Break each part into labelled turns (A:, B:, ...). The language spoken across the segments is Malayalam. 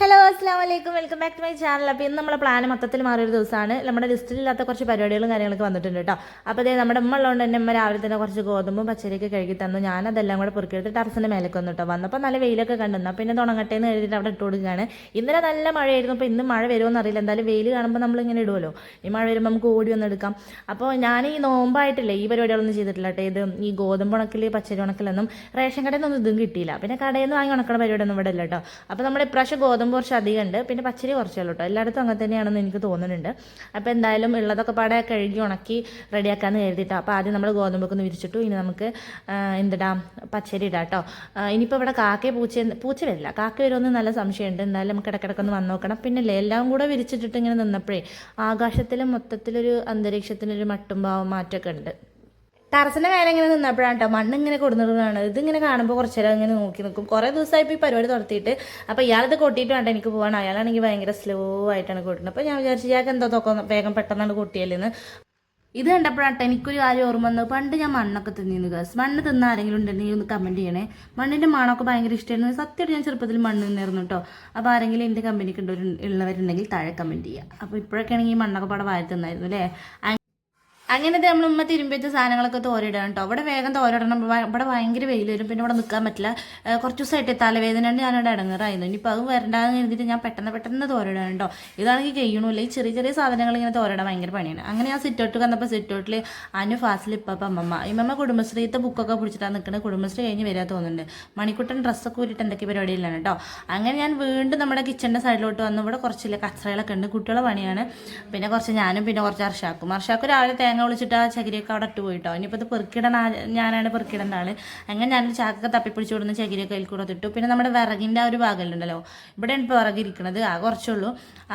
A: ഹലോ അസ്സാം വലൈക്കും welcome back to my channel അപ്പോൾ ഇന്ന് നമ്മുടെ പ്ലാൻ മൊത്തത്തിൽ മാറിയൊരു ദിവസമാണ്. നമ്മുടെ ലിസ്റ്റിലില്ലാത്ത കുറച്ച് പരിപാടികളും കാര്യങ്ങളൊക്കെ വന്നിട്ടുണ്ട് കേട്ടോ അപ്പോൾ അതേ നമ്മുടെ ഉമ്മ ഉള്ളതുകൊണ്ട് തന്നെ ഉമ്മ രാവിലെ തന്നെ കുറച്ച് ഗോതമ്പും പച്ചരിയൊക്കെ കഴുകി തന്നു. ഞാൻ അതെല്ലാം കൂടെ പൊറുക്കിയെടുത്ത് ടെറസിന്റെ മേലേക്ക് വന്നു കേട്ടോ വന്നപ്പോൾ നല്ല വെയിലൊക്കെ കണ്ടുന്നു പിന്നെ തുടങ്ങട്ടെ എന്ന് അവിടെ ഇട്ട് കൊടുക്കുകയാണ്. ഇന്നലെ നല്ല മഴയായിരുന്നു. അപ്പോൾ ഇന്ന് മഴ വരുമോ അറിയില്ല. എന്തായാലും വെയിൽ കാണുമ്പോൾ നമ്മളിങ്ങനെ ഇടുമല്ലോ ഈ മഴ വരുമ്പോൾ നമുക്ക് ഓടി വന്ന് എടുക്കാം. അപ്പോൾ ഞാൻ ഈ നോമ്പായിട്ടില്ല ഈ പരിപാടികളൊന്നും ചെയ്തിട്ടില്ല കേട്ടോ ഇത് ഈ ഗോതമ്പ് ഉണക്കിൽ പച്ചരി ഉണക്കിലൊന്നും റേഷൻ കടയിൽ നിന്നൊന്നും ഇതും കിട്ടിയില്ല. പിന്നെ കടയിൽ നിന്ന് വാങ്ങി ഉണക്കണ പരിപാടിയൊന്നും ഇവിടെ ഇല്ല കേട്ടോ അപ്പോൾ നമ്മുടെ ഇപ്രാവശ്യം ഗോതമ്പ് കുറച്ച് അധികം ഉണ്ട് പിന്നെ പച്ചരി കുറച്ചേ കേട്ടോ എല്ലായിടത്തും അങ്ങനെ തന്നെയാണെന്ന് എനിക്ക് തോന്നുന്നുണ്ട്. അപ്പോൾ എന്തായാലും ഉള്ളതൊക്കെ പാടെ കഴുകി ഉണക്കി റെഡിയാക്കാമെന്ന് കരുതിയിട്ടോ അപ്പോൾ ആദ്യം നമ്മൾ ഗോതമ്പൊക്കെ ഒന്ന് വിരിച്ചിട്ടു. ഇനി നമുക്ക് എന്തിടാം? പച്ചരി ഇടാം കേട്ടോ ഇനിയിപ്പോൾ ഇവിടെ കാക്കയെ പൂച്ച പൂച്ച വരില്ല. കാക്ക വരുമെന്ന് നല്ല സംശയമുണ്ട്. എന്തായാലും നമുക്ക് ഇടയ്ക്കിടയ്ക്ക് വന്ന് നോക്കണം. പിന്നെ എല്ലാം കൂടെ വിരിച്ചിട്ടിട്ട് ഇങ്ങനെ നിന്നപ്പോഴേ ആകാശത്തിലും മൊത്തത്തിലൊരു അന്തരീക്ഷത്തിനൊരു മട്ടും ഭാവം മാറ്റമൊക്കെ ഉണ്ട്. ടെറസിന്റെ മേലെ ഇങ്ങനെ നിന്നപ്പോഴാണ് കേട്ടോ മണ്ണ് ഇങ്ങനെ കൊടുന്നിടുന്നതാണ്. ഇതിങ്ങനെ കാണുമ്പോൾ കുറച്ച് നേരം ഇങ്ങനെ നോക്കി നിൽക്കും കുറേ ദിവസമായി ഇപ്പോൾ ഈ പരിപാടി തുടർത്തിയിട്ട് അപ്പോൾ ഇയാളിത് കൊട്ടിയിട്ട് വേണ്ട എനിക്ക് പോകാൻ അയാളാണെങ്കിൽ ഭയങ്കര സ്ലോ ആയിട്ടാണ് കൊട്ടുന്നത് അപ്പോൾ ഞാൻ വിചാരിച്ചു ഇയാൾക്ക് എന്തോ തൊക്കെ വേഗം പെട്ടെന്നാണ് കൊട്ടിയല്ലെന്ന്. ഇത് കണ്ടപ്പോഴാണ് എനിക്കൊരു കാര്യം ഓർമ്മ വന്നത്. പണ്ട് ഞാൻ മണ്ണൊക്കെ തിന്നിരുന്നു ഗസ് മണ്ണ് തിന്ന ആരെങ്കിലും ഉണ്ടെങ്കിൽ ഒന്ന് കമന്റ് ചെയ്യണേ. മണ്ണിന്റെ മണമൊക്കെ ഭയങ്കര ഇഷ്ടമായിരുന്നു സത്യമായിട്ട് ഞാൻ ചെറുപ്പത്തിൽ മണ്ണ് തിന്നായിരുന്നു കേട്ടോ അപ്പോൾ ആരെങ്കിലും എന്റെ കമ്പനിക്ക് ഉള്ളവരുണ്ടെങ്കിൽ താഴെ കമന്റ് ചെയ്യുക അപ്പോൾ ഇപ്പോഴൊക്കെ ആണെങ്കിൽ മണ്ണൊക്കെ പാടെ വാരി തിന്നായിരുന്നു അല്ലേ അങ്ങനെ നമ്മൾ ഉമ്മ തിരുമ്പിച്ച സാധനങ്ങളൊക്കെ തോരിടണം കേട്ടോ ഇവിടെ വേഗം തോരിടണം ഇവിടെ ഭയങ്കര വെയിൽ വരും. പിന്നെ ഇവിടെ നിൽക്കാൻ പറ്റില്ല. കുറച്ച് ദിവസമായിട്ട് തലവേദന കൊണ്ട് ഞാനിവിടെ ഇടങ്ങാറായിരുന്നു. ഇനിയിപ്പോൾ അത് വരണ്ടാന്ന് കരുതിയിട്ട് ഞാൻ പെട്ടെന്ന് പെട്ടെന്ന് തോരിടണം കേട്ടോ ഇതാണെങ്കിൽ കഴിയണില്ല. ഈ ചെറിയ ചെറിയ സാധനങ്ങൾ ഇങ്ങനെ തോരിടാൻ ഭയങ്കര പണിയാണ്. അങ്ങനെ ഞാൻ സിറ്റൗട്ട് വന്നപ്പോൾ സിറ്റൗട്ടിൽ അനു ഫാസിൽ ഇപ്പം അമ്മമ്മ. ഇമ്മമ്മ കുടുംബശ്രീത്തെ ബുക്കൊക്കെ പിടിച്ചിട്ടാണ് നിൽക്കുന്നത് കുടുംബശ്രീ കഴിഞ്ഞ് വരാൻ തോന്നുന്നുണ്ട്. മണിക്കുട്ടൻ ഡ്രസ്സൊക്കെ ഊരിട്ട് എന്തൊക്കെ പരിപാടിയില്ലാണ് കേട്ടോ അങ്ങനെ ഞാൻ വീണ്ടും നമ്മുടെ കിച്ചണിന്റെ സൈഡിലോട്ട് വന്നു ഇവിടെ കുറച്ചില്ല കച്ചറകളൊക്കെ ഉണ്ട്. കുട്ടികളെ പണിയാണ്. പിന്നെ കുറച്ച് ഞാനും പിന്നെ കുറച്ച് അർഷാക്കും അർഷാക്കും രാവിലെ തേങ്ങ വിളിച്ചിട്ട് ആ ചകിരിയൊക്കെ അവിടെ ഇട്ട് പോയിട്ടോ. ഇനിയിപ്പോൾ ഇത് പെറുക്കിടണ ഞാനാണ് പെറുക്കിടേണ്ട ആൾ. അങ്ങനെ ഞാനൊരു ചാക്കൊക്കെ തപ്പിപ്പിടിച്ച് കൊടുന്ന് ചകിരിയൊക്കെ അതിൽ കൂടെ ഇട്ടു പിന്നെ നമ്മുടെ വിറകിന്റെ ആ ഒരു ഭാഗമുണ്ടല്ലോ. ഇവിടെയാണ് ഇപ്പോൾ വിറകിരിക്കണത് ആ കുറച്ചുള്ളൂ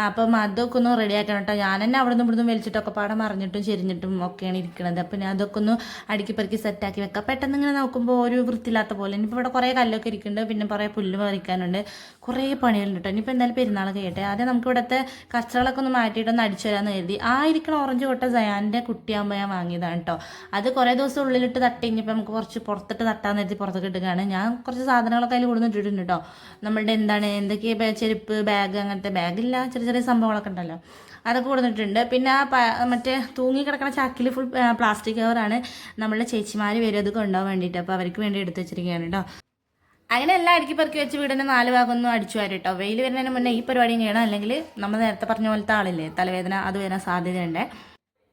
A: അപ്പം അതൊക്കെ ഒന്ന് റെഡി ആക്കണം കേട്ടോ ഞാൻ തന്നെ അവിടെ നിന്ന് ഇവിടുന്ന് വലിച്ചിട്ടൊക്കെ പാടെ മറിഞ്ഞിട്ടും ചെരിഞ്ഞിട്ടും ഒക്കെയാണ് ഇരിക്കുന്നത് അപ്പം ഞാൻ അതൊക്കെ ഒന്ന് അടുക്കി പെറുക്കി സെറ്റാക്കി വെക്കാം. പെട്ടെന്ന് ഇങ്ങനെ നോക്കുമ്പോൾ ഒരു വൃത്തിയില്ലാത്ത പോലെ. ഇനിയിപ്പോൾ ഇവിടെ കുറേ കല്ലൊക്കെ ഇരിക്കുന്നുണ്ട് പിന്നെ കുറേ പുല്ല് പറിക്കാനുണ്ട്. കുറേ പണികളുണ്ട് കേട്ടോ ഇനിയിപ്പോൾ എന്തായാലും പെരുന്നാൾ കഴിയട്ടെ ആദ്യം നമുക്ക് ഇവിടുത്തെ കച്ചറകളൊക്കെ ഒന്ന് മാറ്റിയിട്ടൊന്ന് അടിച്ചു വരാമെന്ന് കരുതി. ആ ഓറഞ്ച് കൊട്ട സയാന്റെ കുട്ടിയാകുമ്പോൾ ഞാൻ വാങ്ങിയതാണ് കേട്ടോ അത് കുറേ ദിവസം ഉള്ളിലിട്ട് തട്ടി കഴിഞ്ഞപ്പോൾ നമുക്ക് കുറച്ച് പുറത്തിട്ട് തട്ടാൻ കരുതി പുറത്തേക്ക് ഇട്ടുകയാണ് ഞാൻ കുറച്ച് സാധനങ്ങളൊക്കെ അതിൽ കൊടുന്ന് ഇട്ടിട്ടുണ്ട് കേട്ടോ നമ്മളുടെ എന്താണ് എന്തൊക്കെയാ ബേ- ചെരുപ്പ് ബാഗ് അങ്ങനത്തെ ബാഗില്ല ചെറിയ ചെറിയ സംഭവങ്ങളൊക്കെ ഉണ്ടല്ലോ. അതൊക്കെ കൊടുത്തിട്ടുണ്ട് പിന്നെ ആ മറ്റേ തൂങ്ങി കിടക്കുന്ന ചാക്കിൽ ഫുൾ പ്ലാസ്റ്റിക് കവറാണ് നമ്മളുടെ ചേച്ചിമാർ വരും അത് കൊണ്ടുപോകാൻ വേണ്ടിയിട്ട്. അപ്പോൾ അവർക്ക് വേണ്ടി എടുത്ത് വെച്ചിരിക്കുകയാണ് കേട്ടോ അങ്ങനെ എല്ലാം അടുക്കി പെറുക്കി വെച്ച് വീടിന്റെ നാല് ഭാഗമൊന്നും അടിച്ചു വരും കേട്ടോ വെയിൽ വരുന്നതിന് മുന്നേ ഈ പരിപാടിയും ചെയ്യണം അല്ലെങ്കിൽ നമ്മൾ നേരത്തെ പറഞ്ഞ പോലത്തെ ആളില്ലേ? തലവേദന അത് വരാൻ സാധ്യതയുണ്ട്.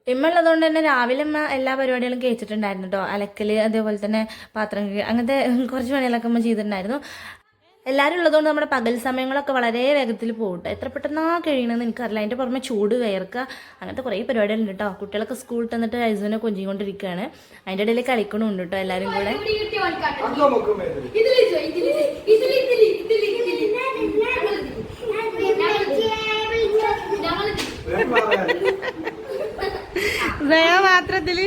A: ഇമ്മ ഉള്ളതുകൊണ്ട് തന്നെ രാവിലെ അമ്മ എല്ലാ പരിപാടികളും കഴിച്ചിട്ടുണ്ടായിരുന്നു കേട്ടോ അലക്കൽ അതേപോലെ തന്നെ പാത്രം അങ്ങനത്തെ കുറച്ച് പണികളൊക്കെ അമ്മ ചെയ്തിട്ടുണ്ടായിരുന്നു. എല്ലാവരും ഉള്ളതുകൊണ്ട് നമ്മുടെ പകൽ സമയങ്ങളൊക്കെ വളരെ വേഗത്തിൽ പോകും എത്ര പെട്ടെന്നാ കഴിയണമെന്ന് എനിക്കറിയില്ല. അതിന്റെ പുറമെ ചൂട് വേർക്കുക അങ്ങനത്തെ കുറേ പരിപാടികളുണ്ട് കേട്ടോ കുട്ടികളൊക്കെ സ്കൂളിൽ തന്നിട്ട് ഐസിനെ കൊഞ്ചിക്കൊണ്ടിരിക്കുകയാണ്. അതിന്റെ ഇടയിൽ കളിക്കണമുണ്ട് കേട്ടോ എല്ലാവരും കൂടെ. പാത്രത്തിൽ.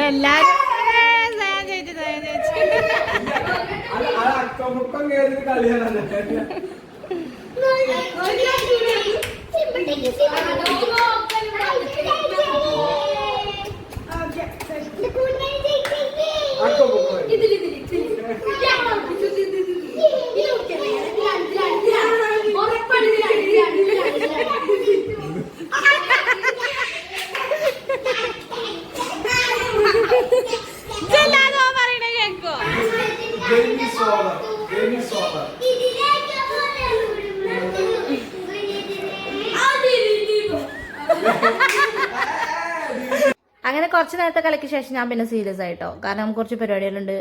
A: എല്ലാരും
B: കളിയാണ് Demin soğanlar. Demin soğanlar. Hadi
A: അങ്ങനെ കുറച്ച് നേരത്തെ കളിക്ക് ശേഷം ഞാൻ പിന്നെ സീരിയസ് ആയിട്ടോ. കാരണം കുറച്ച് പരിപാടികളുണ്ട്.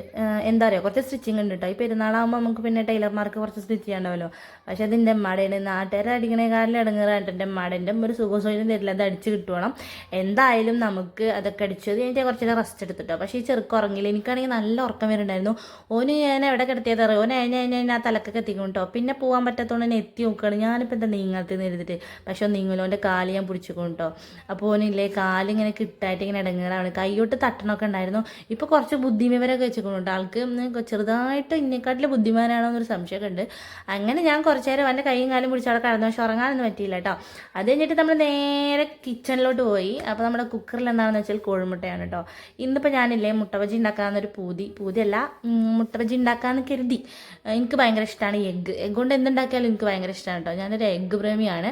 A: എന്താ പറയുക കുറച്ച് സ്റ്റിച്ചിങ് ഉണ്ട് കേട്ടോ ഈ പെരുന്നാളാകുമ്പോൾ നമുക്ക് പിന്നെ ടൈലർമാർക്ക് കുറച്ച് സ്റ്റിച്ച് ചെയ്യണ്ടാവല്ലോ. പക്ഷെ അത് എന്റെ അമ്മാടേന് നാട്ടുകാരെ അടിക്കണേക്കാളിൽ ഇടങ്ങേറായിട്ട് എന്റെ അമ്മയുടെ ഒരു സുഖസൗകര്യം തരില്ല. അത് അടിച്ച് കിട്ടുവണം എന്തായാലും നമുക്ക് അതൊക്കെ അടിച്ചത് കഴിഞ്ഞിട്ട് കുറച്ചൊക്കെ റെസ്റ്റ് എടുത്തിട്ടോ. പക്ഷേ ഈ ചെറുക്ക് ഉറങ്ങില്ല എനിക്കാണെങ്കിൽ നല്ല ഉറക്കം വരുന്നുണ്ടായിരുന്നു. ഓന് ഞാൻ എവിടെ കിടത്തിയത് അറിയോ? ഓൻ അതിനെ ഞാൻ ഞാൻ തലക്കൊക്കെ എത്തിക്കും കേട്ടോ പിന്നെ പോകാൻ പറ്റാത്തതുകൊണ്ട് തന്നെ എത്തി നോക്കുകയാണ് ഞാനിപ്പോൾ എന്താ നീങ്ങാത്തെന്ന് എഴുതിട്ട് പക്ഷേ നീങ്ങലോ എന്റെ കാൽ ഞാൻ പിടിച്ചിക്കും കേട്ടോ അപ്പോൾ ഓനില്ലേ കാലിങ്ങനെ കിട്ടായിട്ട് ഇങ്ങനെ ഇങ്ങനെ ഇടങ്ങേറാണ് കൈയോട്ട് തട്ടണമൊക്കെ ഉണ്ടായിരുന്നു. ഇപ്പോൾ കുറച്ച് ബുദ്ധിവിവരമൊക്കെ വെച്ചിട്ടുണ്ട്. ആൾക്ക് ചെറുതായിട്ട് ഇന്നെക്കാട്ടിൽ ബുദ്ധിമാനാണോ എന്നൊരു സംശയമൊക്കെ ഉണ്ട് അങ്ങനെ ഞാൻ കുറച്ച് നേരം അവന്റെ കൈയും കാലും പിടിച്ച് അവിടെ കടന്നു. പക്ഷെ ഉറങ്ങാനൊന്നും പറ്റിയില്ല കേട്ടോ. അത് കഴിഞ്ഞിട്ട് നമ്മൾ നേരെ കിച്ചണിലോട്ട് പോയി. അപ്പോൾ നമ്മുടെ കുക്കറിൽ എന്താണെന്ന് വെച്ചാൽ കോഴിമുട്ടയാണ് കേട്ടോ. ഇന്നിപ്പോൾ ഞാനില്ലേ മുട്ടബജി ഉണ്ടാക്കാമെന്നൊരു പൂതി. പൂതിയല്ല മുട്ടബജി ഉണ്ടാക്കാമെന്ന് കരുതി. എനിക്ക് ഭയങ്കര ഇഷ്ടമാണ് എഗ്ഗ് എഗ്ഗ് കൊണ്ട് എന്തുണ്ടാക്കിയാലും എനിക്ക് ഭയങ്കര ഇഷ്ടമാണ് കേട്ടോ. ഞാനൊരു എഗ്ഗ് പ്രേമിയാണ്.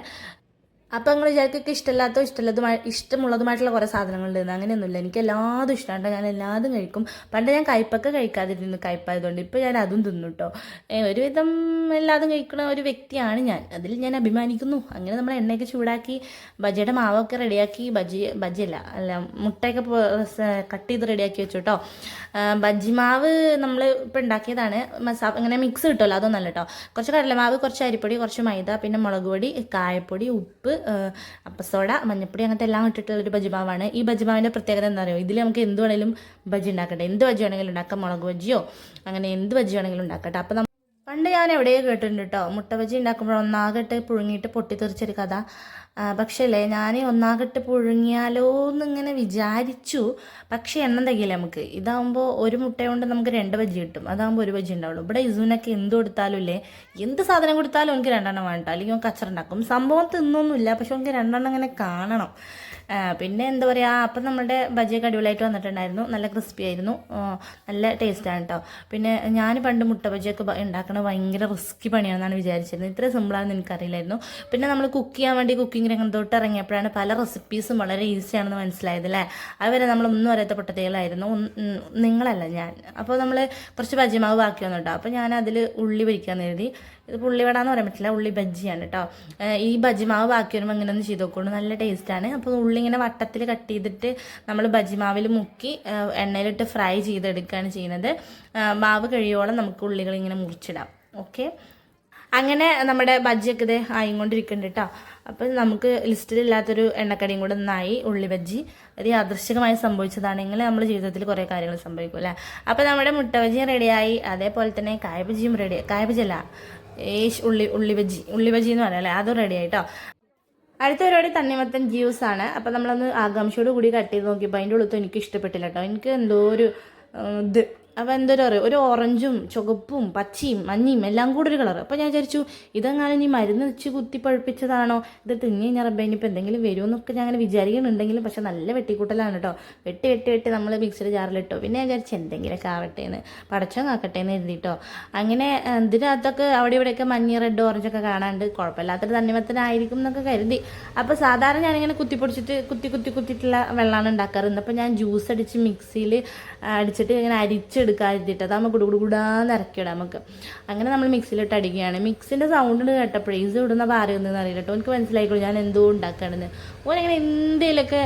A: അപ്പോൾ നിങ്ങൾ വിചാരിക്കൊക്കെ ഇഷ്ടമില്ലാത്തോ ഇഷ്ടമുള്ളതുമായി ഇഷ്ടമുള്ളതുമായിട്ടുള്ള കുറേ സാധനങ്ങളുണ്ട് അങ്ങനെയൊന്നുമില്ല. എനിക്ക് എല്ലാതും ഇഷ്ടമാണ്. ഞാൻ എല്ലാതും കഴിക്കും. പണ്ട് ഞാൻ കയ്പ്പൊക്കെ കഴിക്കാതിരുന്നു. കയ്പ്പായതുകൊണ്ട് ഇപ്പോൾ ഞാൻ അതും തിന്നു കേട്ടോ ഒരുവിധം എല്ലാതും കഴിക്കുന്ന ഒരു വ്യക്തിയാണ് ഞാൻ. അതിൽ ഞാൻ അഭിമാനിക്കുന്നു. അങ്ങനെ നമ്മൾ എണ്ണയൊക്കെ ചൂടാക്കി ബജിയുടെ മാവൊക്കെ റെഡിയാക്കി ബജി ബജിയല്ല അല്ല മുട്ടയൊക്കെ കട്ട് ചെയ്ത് റെഡിയാക്കി വെച്ചു കേട്ടോ ബജി മാവ് നമ്മൾ ഇപ്പോൾ ഉണ്ടാക്കിയതാണ് മസാ ഇങ്ങനെ മിക്സ് കിട്ടുമല്ലോ അതൊന്നല്ല കേട്ടോ കുറച്ച് കടലമാവ് കുറച്ച് അരിപ്പൊടി കുറച്ച് മൈദ പിന്നെ മുളക് പൊടി കായപ്പൊടി ഉപ്പ് അപ്പസോഡ മഞ്ഞപ്പൊടി അങ്ങനത്തെ എല്ലാം ഇട്ടിട്ടുള്ള ഒരു ബജിമാവാണ് ഈ ബജിമാവിന്റെ പ്രത്യേകത എന്താ പറയുക ഇതിൽ നമുക്ക് എന്ത് വേണമെങ്കിലും ബജി ഉണ്ടാക്കട്ടെ. എന്ത് ബജി വേണമെങ്കിലും ഉണ്ടാക്കാം? മുളക് ബജിയോ അങ്ങനെ എന്ത് ബജി വേണമെങ്കിലും ഉണ്ടാക്കട്ടെ. അപ്പം പണ്ട് ഞാൻ എവിടെയോ കേട്ടിട്ടുണ്ട് കേട്ടോ മുട്ട ബജി ഉണ്ടാക്കുമ്പോൾ ഒന്നാകട്ട് പുഴുങ്ങിയിട്ട് പൊട്ടിത്തെറിച്ചൊരു കഥ. ആ, പക്ഷേ അല്ലേ ഞാൻ ഒന്നാകട്ട് പുഴുങ്ങിയാലോ എന്നിങ്ങനെ വിചാരിച്ചു. പക്ഷേ എണ്ണം തികയില്ല നമുക്ക്. ഇതാകുമ്പോൾ ഒരു മുട്ട കൊണ്ട് നമുക്ക് രണ്ട് ബജി കിട്ടും. അതാകുമ്പോൾ ഒരു ബജി ഉണ്ടാവുള്ളൂ. ഇവിടെ ഇസുവിനൊക്കെ എന്ത് കൊടുത്താലും ഇല്ലേ എന്ത് സാധനം കൊടുത്താലും എനിക്ക് രണ്ടെണ്ണം വേണ്ട അല്ലെങ്കിൽ കച്ചറുണ്ടാക്കും സംഭവം തിന്നൊന്നുമില്ല പക്ഷെ എനിക്ക് രണ്ടെണ്ണം ഇങ്ങനെ കാണണം. പിന്നെ എന്താ പറയുക അപ്പം നമ്മുടെ ബജിയൊക്കെ അടിപൊളിയായിട്ട് വന്നിട്ടുണ്ടായിരുന്നു. നല്ല ക്രിസ്പി ആയിരുന്നു. നല്ല ടേസ്റ്റാണ് കേട്ടോ പിന്നെ ഞാൻ പണ്ട് മുട്ട ബജിയൊക്കെ ഉണ്ടാക്കണ ഭയങ്കര റിസ്ക്കി പണിയാണെന്നാണ് വിചാരിച്ചിരുന്നത്. ഇത്ര സിമ്പിളാണെന്ന് എനിക്കറിയില്ലായിരുന്നു. പിന്നെ നമ്മൾ കുക്ക് ചെയ്യാൻ വേണ്ടി കുക്കിംഗ് രംഗത്തോട്ട് ഇറങ്ങിയപ്പോഴാണ് പല റെസിപ്പീസും വളരെ ഈസിയാണെന്ന് മനസ്സിലായത് അല്ലേ അതുവരെ നമ്മളൊന്നും അറിയാത്ത പൊട്ടത്തികളായിരുന്നു. നിങ്ങളല്ല ഞാൻ. അപ്പോൾ നമ്മൾ കുറച്ച് ബജിമാവ് ബാക്കി വന്നു കേട്ടോ അപ്പോൾ ഞാൻ അതിൽ ഉള്ളി പൊരിക്കാൻ എഴുതി ഇത് പുള്ളിവടാന്ന് പറയാൻ പറ്റില്ല ഉള്ളി ബജ്ജിയാണ് കേട്ടോ ഈ ബജിമാവ് ബാക്കി വരുമ്പോൾ ഇങ്ങനെ ഒന്ന് ചെയ്ത് നോക്കുള്ളൂ. നല്ല ടേസ്റ്റാണ്. അപ്പോൾ ഉള്ളി ഇങ്ങനെ വട്ടത്തിൽ കട്ട് ചെയ്തിട്ട് നമ്മൾ ബജിമാവിൽ മുക്കി എണ്ണയിലിട്ട് ഫ്രൈ ചെയ്തെടുക്കുകയാണ് ചെയ്യുന്നത്. മാവ് കഴിയോളം നമുക്ക് ഉള്ളികൾ ഇങ്ങനെ മുറിച്ചിടാം. ഓക്കെ? അങ്ങനെ നമ്മുടെ ബജ്ജിയൊക്കെ ഇത് ആയിക്കൊണ്ടിരിക്കുന്നുണ്ട് കേട്ടോ അപ്പം നമുക്ക് ലിസ്റ്റിലില്ലാത്തൊരു എണ്ണക്കടിയും കൂടെ നന്നായി ഉള്ളി ബജ്ജി. അത് യാദൃശികമായി സംഭവിച്ചതാണെങ്കിൽ നമ്മൾ ജീവിതത്തിൽ കുറേ കാര്യങ്ങൾ സംഭവിക്കും അല്ലേ? അപ്പം നമ്മുടെ മുട്ട ബജ്ജിയും റെഡിയായി അതേപോലെ തന്നെ കായ ബജ്ജിയും റെഡി കായ ബജി അല്ല ഏഷ് ഉള്ളി ഉള്ളി ബജി ഉള്ളി ബജി എന്ന് പറയാം അല്ലേ അതും റെഡി ആയിട്ടോ. അടുത്ത പരിപാടി തണ്ണിമത്തൻ ജ്യൂസ് ആണ്. അപ്പം നമ്മളൊന്ന് ആകാംക്ഷയോട് കൂടി കട്ട് ചെയ്ത് നോക്കിയപ്പോൾ അതിന്റെ ഉള്ളത്ത് എനിക്ക് ഇഷ്ടപ്പെട്ടില്ല കേട്ടോ എനിക്ക് എന്തോ ഒരു ഇത്. അപ്പോൾ എന്തൊരു ഒരു ഓറഞ്ചും ചുവപ്പും പച്ചയും മഞ്ഞയും എല്ലാം കൂടെ ഒരു കളർ അപ്പോൾ ഞാൻ വിചാരിച്ചു ഇതെങ്ങാനും ഇനി മരുന്ന് വെച്ച് കുത്തി പഴുപ്പിച്ചതാണോ? ഇത് തിങ്ങി കഴിഞ്ഞാൽ റബ്ബേ ഇനിയിപ്പോൾ എന്തെങ്കിലും വരുമെന്നൊക്കെ ഞാൻ അങ്ങനെ വിചാരിക്കുന്നുണ്ടെങ്കിലും പക്ഷെ നല്ല വെട്ടിക്കൂട്ടലാണ് കേട്ടോ. വെട്ടി വെട്ടി വെട്ടി നമ്മൾ മിക്സർ ജാറിലിട്ടോ. പിന്നെ ഞാൻ വിചാരിച്ചു എന്തെങ്കിലുമൊക്കെ ആവട്ടെ എന്ന് പടച്ചോ കാക്കട്ടെ എന്ന് എഴുതിട്ടോ അങ്ങനെ ഇതിനകത്തൊക്കെ അവിടെ ഇവിടെയൊക്കെ മഞ്ഞ റെഡ് ഓറഞ്ച് ഒക്കെ കാണാണ്ട് കുഴപ്പമില്ലാത്തൊരു തന്നിമത്തനായിരിക്കും എന്നൊക്കെ കരുതി. അപ്പോൾ സാധാരണ ഞാനിങ്ങനെ കുത്തി പൊടിച്ചിട്ട് കുത്തി കുത്തി കുത്തിയിട്ടുള്ള വെള്ളമാണ് ഉണ്ടാക്കാറ്. ഇന്നിപ്പോൾ ഞാൻ ജ്യൂസ് അടിച്ച് മിക്സിയിൽ അടിച്ചിട്ട് ഇങ്ങനെ അരിച്ചെടുക്കാതിട്ട് അതാകുമ്പോൾ കുടു കുടു കുടാന്ന് ഇറക്കിയിടാം നമുക്ക്. അങ്ങനെ നമ്മൾ മിക്സിയിലിട്ട് അടിക്കുകയാണ്. മിക്സിന്റെ സൗണ്ട് കേട്ടപ്പോഴേ ഇത് ഇവിടുന്ന് പാരുന്നതെന്ന് അറിയില്ല കേട്ടോ എനിക്ക് മനസ്സിലായിക്കോളൂ ഞാൻ എന്തോ ഉണ്ടാക്കുകയാണെന്ന് ഓനിങ്ങനെ എന്തെങ്കിലുമൊക്കെ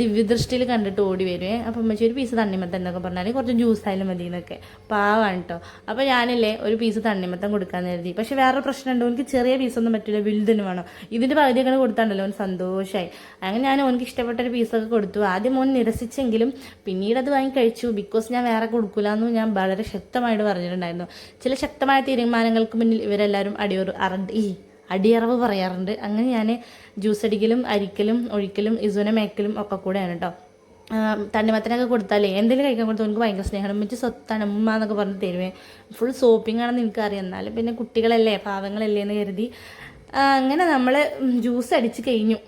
A: ദിവ്യദൃഷ്ടിയിൽ കണ്ടിട്ട് ഓടി വരുവേ അപ്പം അമ്മച്ചി ഒരു പീസ് തണ്ണിമത്തൻ എന്നൊക്കെ പറഞ്ഞാൽ കുറച്ച് ജ്യൂസ് ആയാലും മതി എന്നൊക്കെ. പാവാണ് കേട്ടോ അപ്പോൾ ഞാനില്ലേ ഒരു പീസ് തണ്ണിമത്തൻ കൊടുക്കാൻ കരുതി. പക്ഷെ പ്രശ്നം പ്രശ്നമുണ്ട് എനിക്ക് ചെറിയ പീസൊന്നും പറ്റില്ല വലുതിന് വേണം. ഇതിന്റെ പകുതിയൊക്കെ കൊടുത്താണ്ടല്ലോ ഓൻ സന്തോഷമായി അങ്ങനെ ഞാൻ ഓനക്ക് ഇഷ്ടപ്പെട്ട ഒരു പീസൊക്കെ കൊടുത്തു. ആദ്യം ഓൻ നിരസിച്ചെങ്കിലും പിന്നീട് അത് വാങ്ങി കഴിച്ചു. ബിക്കോസ് ഞാൻ വേറെ കൊടുക്കില്ല ഞാൻ വളരെ ശക്തമായിട്ട് പറഞ്ഞിട്ടുണ്ടായിരുന്നു. ചില ശക്തമായ തീരുമാനങ്ങൾക്ക് മുന്നിൽ ഇവരെല്ലാവരും അടിയൊരു അറണ്ട് ഈ അടിയറവ് പറയാറുണ്ട്. അങ്ങനെ ഞാൻ ജ്യൂസ് അടിക്കലും അരിക്കലും ഒഴിക്കലും ഇസുവിനെ മേക്കലും ഒക്കെ കൂടെയാണ് കേട്ടോ തണ്ണിമത്തനൊക്കെ കൊടുത്താലേ എന്തെങ്കിലും കഴിക്കാൻ കൊടുത്താൽ എനിക്ക് ഭയങ്കര സ്നേഹമാണ്. മറ്റു സ്വത്താണ് എന്നൊക്കെ പറഞ്ഞ് തരുവേ. ഫുൾ സോപ്പിംഗ് ആണെന്ന് എനിക്കറിയാം. എന്നാലും പിന്നെ കുട്ടികളല്ലേ പാവങ്ങളല്ലേ എന്ന് കരുതി. അങ്ങനെ നമ്മൾ ജ്യൂസ് അടിച്ച് കഴിഞ്ഞു.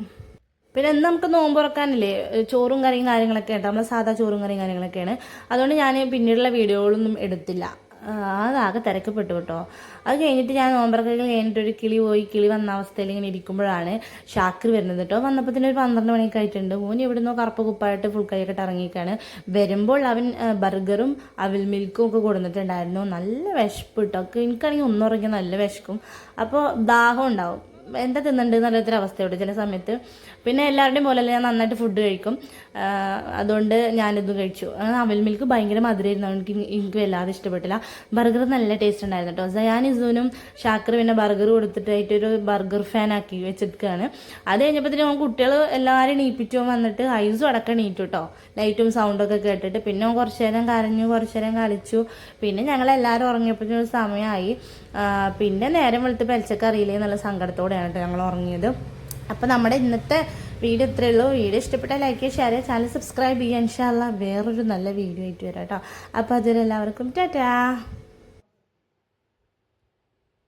A: പിന്നെ ഇന്ന് നമുക്ക് നോമ്പ് തുറക്കാനില്ലേ? ചോറും കറിയും കാര്യങ്ങളൊക്കെ ഉണ്ട്. നമ്മൾ സാധാ ചോറും കറിയും കാര്യങ്ങളൊക്കെയാണ്. അതുകൊണ്ട് ഞാൻ പിന്നീടുള്ള വീഡിയോകളൊന്നും എടുത്തില്ല. ആ, അതാകെ തിരക്കപ്പെട്ടു കേട്ടോ. അത് കഴിഞ്ഞിട്ട് ഞാൻ നോമ്പറൊക്കെ കഴിഞ്ഞിട്ട് ഒരു കിളി പോയി കിളി വന്ന അവസ്ഥയിൽ ഇങ്ങനെ ഇരിക്കുമ്പോഴാണ് ഷാക്കിർ വരുന്നത് കേട്ടോ. വന്നപ്പോൾ തന്നെ ഒരു പന്ത്രണ്ട് മണിയൊക്കെ ആയിട്ടുണ്ട്. മോൻ എവിടുന്നോ കറുപ്പ് കുപ്പായിട്ട് ഫുൾ കൈയൊക്കെ ഇറങ്ങിയിട്ടാണ് വരുമ്പോൾ അവൻ ബർഗറും അവിൽ മിൽക്കും ഒക്കെ കൊടുത്തിട്ടുണ്ടായിരുന്നു. നല്ല വിശപ്പ് കേട്ടോ. എനിക്കാണെങ്കിൽ ഒന്നുറങ്ങിയ നല്ല വിശക്കും. അപ്പോൾ ദാഹം ഉണ്ടാവും. എന്താ തിന്നണ്ടെന്ന് അറിയാത്തൊരവസ്ഥയുണ്ട് ചില സമയത്ത്. പിന്നെ എല്ലാവരുടെയും പോലെ ഞാൻ നന്നായിട്ട് ഫുഡ് കഴിക്കും. അതുകൊണ്ട് ഞാനിതും കഴിച്ചു. അവൽ മിൽക്ക് ഭയങ്കര മധുരമായിരുന്നു എനിക്ക് എനിക്ക് വല്ലാതെ ഇഷ്ടപ്പെട്ടില്ല. ബർഗർ നല്ല ടേസ്റ്റ് ഉണ്ടായിരുന്നു കേട്ടോ സയാൻ ഇസുവിനും ഷാക്കർ പിന്നെ ബർഗർ കൊടുത്തിട്ടായിട്ടൊരു ബർഗർ ഫാൻ ആക്കി വെച്ചിരിക്കുകയാണ് അത് കഴിഞ്ഞപ്പോഴത്തേനും കുട്ടികൾ എല്ലാവരും നീപ്പിച്ചു വന്നിട്ട് ഐസും അടക്കം നീറ്റു കേട്ടോ ലൈറ്റും സൗണ്ടൊക്കെ കേട്ടിട്ട് പിന്നെ അവൻ കുറച്ച് നേരം കരഞ്ഞു കുറച്ച് നേരം കളിച്ചു. പിന്നെ ഞങ്ങൾ എല്ലാവരും ഉറങ്ങിയപ്പോഴത്തേനും സമയമായി. പിന്നെ നേരം വെളുത്ത് പെലച്ചക്ക് അറിയില്ലേ എന്നുള്ള സങ്കടത്തോടെയാണ് കേട്ടോ ഞങ്ങൾ ഉറങ്ങിയത്. അപ്പോൾ നമ്മുടെ ഇന്നത്തെ വീഡിയോ ഇത്രയേ ഉള്ളൂ. വീഡിയോ ഇഷ്ടപ്പെട്ടാൽ ലൈക്ക് ചെയ്യുക ഷെയർ ചെയ്യുക ചാനൽ സബ്സ്ക്രൈബ് ചെയ്യുക. ഇൻഷാല്ല വേറൊരു നല്ല വീഡിയോ ആയിട്ട് വരാം കേട്ടോ. അപ്പോൾ എല്ലാവർക്കും ടാറ്റാ.